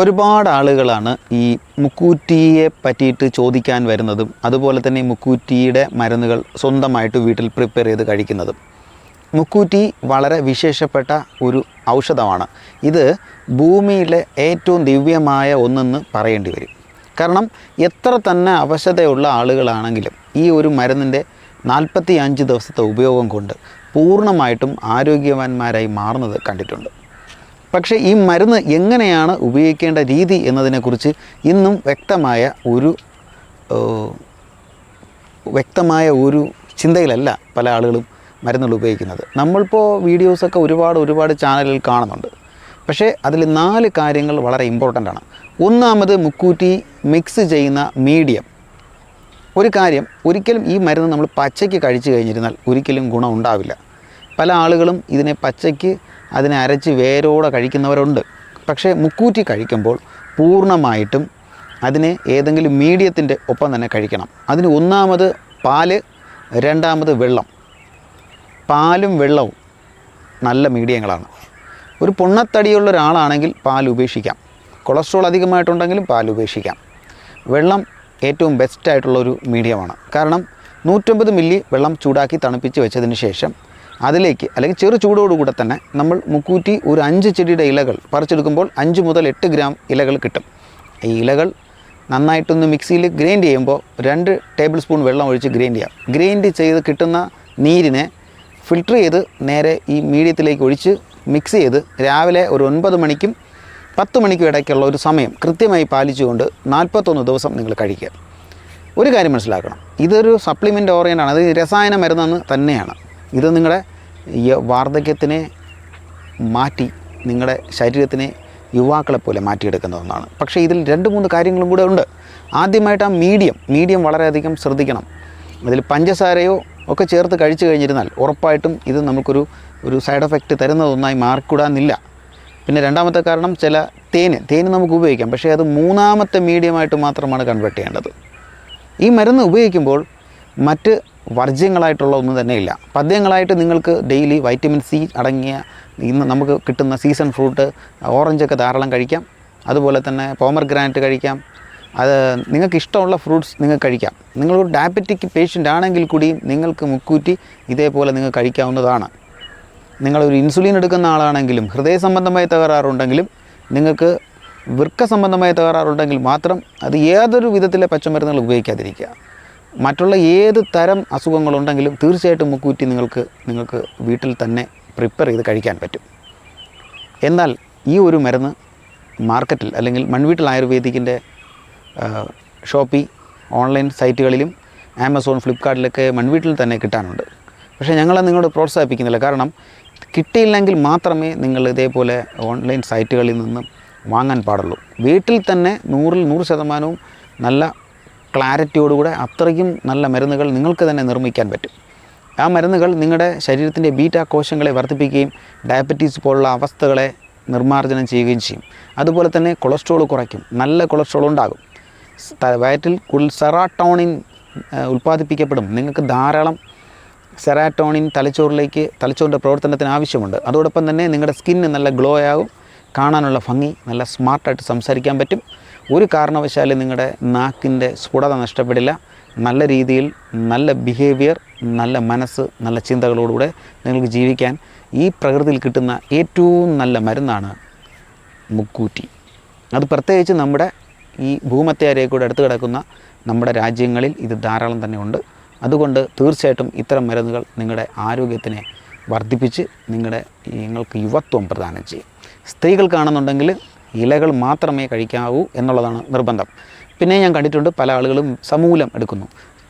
ഒരുപാട് ആളുകളാണ് ഈ മുക്കൂറ്റിയെ പറ്റിയിട്ട് ചോദിക്കാൻ വരുന്നതും അതുപോലെ തന്നെ മുക്കൂറ്റിയുടെ മരുന്നുകൾ സ്വന്തമായിട്ട് വീട്ടിൽ പ്രിപ്പയർ ചെയ്ത് കഴിക്കുന്നതും. മുക്കൂറ്റി വളരെ വിശേഷപ്പെട്ട ഒരു ഔഷധമാണ്. ഇത് ഭൂമിയിലെ ഏറ്റവും ദിവ്യമായ ഒന്നെന്ന് പറയേണ്ടി വരും. കാരണം എത്ര തന്നെ അവശതയുള്ള ആളുകളാണെങ്കിലും ഈ ഒരു മരുന്നിന്റെ നാൽപ്പത്തി അഞ്ച് ദിവസത്തെ ഉപയോഗം കൊണ്ട് പൂർണമായിട്ടും ആരോഗ്യവാന്മാരായി മാറുന്നത് കണ്ടിട്ടുണ്ട്. പക്ഷേ ഈ മരുന്ന് എങ്ങനെയാണ് ഉപയോഗിക്കേണ്ട രീതി എന്നതിനെക്കുറിച്ച് ഇന്നും വ്യക്തമായ ഒരു വ്യക്തമായ ഒരു ചിന്തയിലല്ല പല ആളുകളും മരുന്നുകൾ ഉപയോഗിക്കുന്നത്. നമ്മളിപ്പോൾ വീഡിയോസൊക്കെ ഒരുപാട് ഒരുപാട് ചാനലിൽ കാണുന്നുണ്ട്. പക്ഷേ അതിൽ നാല് കാര്യങ്ങൾ വളരെ ഇമ്പോർട്ടന്റ് ആണ്. ഒന്നാമത് മുക്കൂറ്റി മിക്സ് ചെയ്യുന്ന മീഡിയം ഒരു കാര്യം ഒരിക്കലും ഈ മരുന്ന് നമ്മൾ പച്ചയ്ക്ക് കഴിച്ചു കഴിഞ്ഞിരുന്നാൽ ഒരിക്കലും ഗുണം ഉണ്ടാവില്ല. പല ആളുകളും ഇതിനെ പച്ചയ്ക്ക് അതിനെ അരച്ച് വേരോടെ കഴിക്കുന്നവരുണ്ട്. പക്ഷേ മുക്കൂറ്റി കഴിക്കുമ്പോൾ പൂർണമായിട്ടും അതിനെ ഏതെങ്കിലും മീഡിയത്തിന്റെ ഒപ്പം തന്നെ കഴിക്കണം. അതിന് ഒന്നാമത് പാൽ രണ്ടാമത് വെള്ളം. പാലും വെള്ളവും നല്ല മീഡിയങ്ങളാണ്. ഒരു പൊണ്ണത്തടിയുള്ള ഒരാളാണെങ്കിൽ പാൽ ഉപേക്ഷിക്കാം. കൊളസ്ട്രോൾ അധികമായിട്ടുണ്ടെങ്കിലും പാൽ ഉപേക്ഷിക്കാം. വെള്ളം ഏറ്റവും ബെസ്റ്റ് ആയിട്ടുള്ള ഒരു മീഡിയമാണ്. കാരണം നൂറ്റമ്പത് മില്ലി വെള്ളം ചൂടാക്കി തണുപ്പിച്ച് വെച്ചതിന് ശേഷം അതിലേക്ക് അല്ലെങ്കിൽ ചെറു ചൂടോടുകൂടെ തന്നെ നമ്മൾ മുക്കൂറ്റി ഒരു അഞ്ച് ചെടിയുടെ ഇലകൾ പറിച്ചെടുക്കുമ്പോൾ അഞ്ച് മുതൽ എട്ട് ഗ്രാം ഇലകൾ കിട്ടും. ഈ ഇലകൾ നന്നായിട്ടൊന്ന് മിക്സിയിൽ ഗ്രൈൻഡ് ചെയ്യുമ്പോൾ രണ്ട് ടേബിൾ സ്പൂൺ വെള്ളം ഒഴിച്ച് ഗ്രൈൻഡ് ചെയ്യാം. ഗ്രൈൻഡ് ചെയ്ത് കിട്ടുന്ന നീരിനെ ഫിൽട്ടർ ചെയ്ത് നേരെ ഈ മീഡിയത്തിലേക്ക് ഒഴിച്ച് മിക്സ് ചെയ്ത് രാവിലെ ഒരു ഒൻപത് മണിക്കും പത്ത് മണിക്കും ഇടയ്ക്കുള്ള ഒരു സമയം കൃത്യമായി പാലിച്ചുകൊണ്ട് നാൽപ്പത്തൊന്ന് ദിവസം നിങ്ങൾ കഴിക്കുക. ഒരു കാര്യം മനസ്സിലാക്കണം. ഇതൊരു സപ്ലിമെന്റ് ഓറിയന്റ് ആണ്. അത് രസായന മരുന്നെന്ന് തന്നെയാണ്. ഇത് നിങ്ങളുടെ വാർദ്ധക്യത്തിനെ മാറ്റി നിങ്ങളുടെ ശരീരത്തിനെ യുവാക്കളെ പോലെ മാറ്റിയെടുക്കുന്ന ഒന്നാണ്. പക്ഷേ ഇതിൽ രണ്ട് മൂന്ന് കാര്യങ്ങളും കൂടെ ഉണ്ട്. ആദ്യമായിട്ട് ആ മീഡിയം മീഡിയം വളരെയധികം ശ്രദ്ധിക്കണം. അതിൽ പഞ്ചസാരയോ ഒക്കെ ചേർത്ത് കഴിച്ചു കഴിഞ്ഞിരുന്നാൽ ഉറപ്പായിട്ടും ഇത് നമുക്കൊരു ഒരു സൈഡ് എഫക്റ്റ് തരുന്നതൊന്നായി മാറിക്കൂടാനില്ല പിന്നെ രണ്ടാമത്തെ കാരണം ചില തേന് തേന് നമുക്ക് ഉപയോഗിക്കാം. പക്ഷേ അത് മൂന്നാമത്തെ മീഡിയമായിട്ട് മാത്രമാണ് കൺവേർട്ട് ചെയ്യേണ്ടത്. ഈ മരുന്ന് ഉപയോഗിക്കുമ്പോൾ മറ്റ് വർജ്യങ്ങളായിട്ടുള്ള ഒന്നും തന്നെയില്ല. പദ്യങ്ങളായിട്ട് നിങ്ങൾക്ക് ഡെയിലി വൈറ്റമിൻ സി അടങ്ങിയ ഇന്ന് നമുക്ക് കിട്ടുന്ന സീസൺ ഫ്രൂട്ട് ഓറഞ്ചൊക്കെ ധാരാളം കഴിക്കാം. അതുപോലെ തന്നെ പോമർ ഗ്രാനറ്റ് കഴിക്കാം. അത് നിങ്ങൾക്ക് ഇഷ്ടമുള്ള ഫ്രൂട്ട്സ് നിങ്ങൾക്ക് കഴിക്കാം. നിങ്ങളൊരു ഡയബറ്റിക് പേഷ്യന്റ് ആണെങ്കിൽ കൂടിയും നിങ്ങൾക്ക് മുക്കൂറ്റി ഇതേപോലെ നിങ്ങൾ കഴിക്കാവുന്നതാണ്. നിങ്ങളൊരു ഇൻസുലിൻ എടുക്കുന്ന ആളാണെങ്കിലും ഹൃദയ സംബന്ധമായ തകരാറുണ്ടെങ്കിലും നിങ്ങൾക്ക് വൃക്ക സംബന്ധമായ തകരാറുണ്ടെങ്കിൽ മാത്രം അത് ഏതൊരു വിധത്തിലെ പച്ചമരുന്നുകൾ ഉപയോഗിക്കാതിരിക്കുക. മറ്റുള്ള ഏത് തരം അസുഖങ്ങളുണ്ടെങ്കിലും തീർച്ചയായിട്ടും മുക്കൂറ്റി നിങ്ങൾക്ക് നിങ്ങൾക്ക് വീട്ടിൽ തന്നെ പ്രിപ്പയർ ചെയ്ത് കഴിക്കാൻ പറ്റും. എന്നാൽ ഈ ഒരു മരുന്ന് മാർക്കറ്റിൽ അല്ലെങ്കിൽ മൺവീട്ടിൽ ആയുർവേദിക്കിന്റെ ഷോപ്പി ഓൺലൈൻ സൈറ്റുകളിലും ആമസോൺ ഫ്ലിപ്കാർട്ടിലൊക്കെ മൺവീട്ടിൽ തന്നെ കിട്ടാനുണ്ട്. പക്ഷേ ഞങ്ങളെ നിങ്ങളോട് പ്രോത്സാഹിപ്പിക്കുന്നില്ല. കാരണം കിട്ടിയില്ലെങ്കിൽ മാത്രമേ നിങ്ങൾ ഇതേപോലെ ഓൺലൈൻ സൈറ്റുകളിൽ നിന്നും വാങ്ങാൻ പാടുള്ളൂ. വീട്ടിൽ തന്നെ നൂറിൽ നൂറ് ശതമാനവും നല്ല ക്ലാരിറ്റിയോടുകൂടെ അത്രയ്ക്കും നല്ല മരുന്നുകൾ നിങ്ങൾക്ക് തന്നെ നിർമ്മിക്കാൻ പറ്റും. ആ മരുന്നുകൾ നിങ്ങളുടെ ശരീരത്തിന്റെ ബീറ്റാ കോശങ്ങളെ വർദ്ധിപ്പിക്കുകയും ഡയബറ്റീസ് പോലുള്ള അവസ്ഥകളെ നിർമ്മാർജനം ചെയ്യുകയും ചെയ്യും. അതുപോലെ തന്നെ കൊളസ്ട്രോൾ കുറയ്ക്കും. നല്ല കൊളസ്ട്രോൾ ഉണ്ടാകും. വയറ്റിൽ സെറാട്ടോണിൻ ഉൽപ്പാദിപ്പിക്കപ്പെടും. നിങ്ങൾക്ക് ധാരാളം സെറാറ്റോണിൻ തലച്ചോറിലേക്ക് തലച്ചോറിന്റെ പ്രവർത്തനത്തിന് ആവശ്യമുണ്ട്. അതോടൊപ്പം തന്നെ നിങ്ങളുടെ സ്കിന്ന് നല്ല ഗ്ലോ ആകും. കാണാനുള്ള ഭംഗി നല്ല സ്മാർട്ടായിട്ട് സംസാരിക്കാൻ പറ്റും. ഒരു കാരണവശാലും നിങ്ങളുടെ നാക്കിന്റെ സ്ഫുടത നഷ്ടപ്പെടില്ല. നല്ല രീതിയിൽ നല്ല ബിഹേവിയർ നല്ല മനസ്സ് നല്ല ചിന്തകളോടുകൂടെ നിങ്ങൾക്ക് ജീവിക്കാൻ ഈ പ്രകൃതിയിൽ കിട്ടുന്ന ഏറ്റവും നല്ല മരുന്നാണ് മുക്കൂറ്റി. അത് പ്രത്യേകിച്ച് നമ്മുടെ ഈ ഭൂമധ്യരേഖയുടെ അടുത്ത് കിടക്കുന്ന നമ്മുടെ രാജ്യങ്ങളിൽ ഇത് ധാരാളം തന്നെ ഉണ്ട്. അതുകൊണ്ട് തീർച്ചയായിട്ടും ഇത്തരം മരുന്നുകൾ നിങ്ങളുടെ ആരോഗ്യത്തിനെ വർദ്ധിപ്പിച്ച് നിങ്ങളുടെ നിങ്ങൾക്ക് യുവത്വം പ്രദാനം ചെയ്യും. സ്ത്രീകൾക്കാണെന്നുണ്ടെങ്കിൽ ഇലകൾ മാത്രമേ കഴിക്കാവൂ എന്നുള്ളതാണ് നിർബന്ധം. പിന്നെ ഞാൻ കണ്ടിട്ടുണ്ട് പല ആളുകളും സമൂലം എടുക്കുന്നു.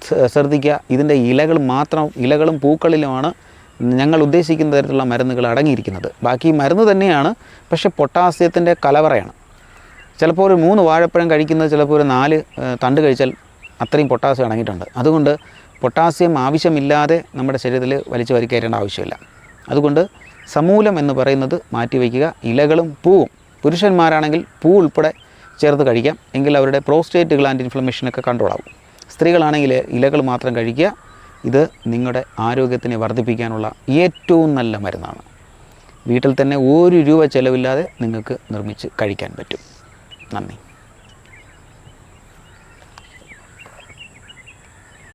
ശ്ര- ശ്രദ്ധിക്കുക ഇതിന്റെ ഇലകൾ മാത്രം ഇലകളും പൂക്കളിലുമാണ് ഞങ്ങൾ ഉദ്ദേശിക്കുന്ന തരത്തിലുള്ള മരുന്നുകൾ അടങ്ങിയിരിക്കുന്നത്. ബാക്കി മരുന്ന് തന്നെയാണ് പക്ഷേ പൊട്ടാസ്യത്തിന്റെ കലവറയാണ്. ചിലപ്പോൾ ഒരു മൂന്ന് വാഴപ്പഴം കഴിക്കുന്നത് ചിലപ്പോൾ ഒരു നാല് തണ്ട് കഴിച്ചാൽ അത്രയും പൊട്ടാസ്യം അടങ്ങിയിട്ടുണ്ട്. അതുകൊണ്ട് പൊട്ടാസ്യം ആവശ്യമില്ലാതെ നമ്മുടെ ശരീരത്തിൽ വലിച്ചു വരിക്കയറ്റേണ്ട ആവശ്യമില്ല. അതുകൊണ്ട് സമൂലം എന്ന് പറയുന്നത് മാറ്റിവെക്കുക ഇലകളും പൂവും. പുരുഷന്മാരാണെങ്കിൽ പൂ ഉൾപ്പെടെ ചേർത്ത് കഴിക്കാം. എങ്കിൽ അവരുടെ പ്രോസ്റ്റേറ്റ് ഗ്ലാൻഡ് ഇൻഫ്ലമേഷനൊക്കെ കൺട്രോൾ ആവും. സ്ത്രീകളാണെങ്കിൽ ഇലകൾ മാത്രം കഴിക്കുക. ഇത് നിങ്ങളുടെ ആരോഗ്യത്തിനെ വർദ്ധിപ്പിക്കാനുള്ള ഏറ്റവും നല്ല മരുന്നാണ്. വീട്ടിൽ തന്നെ ഒരു രൂപ ചിലവില്ലാതെ നിങ്ങൾക്ക് നിർമ്മിച്ച് കഴിക്കാൻ പറ്റും. നന്ദി.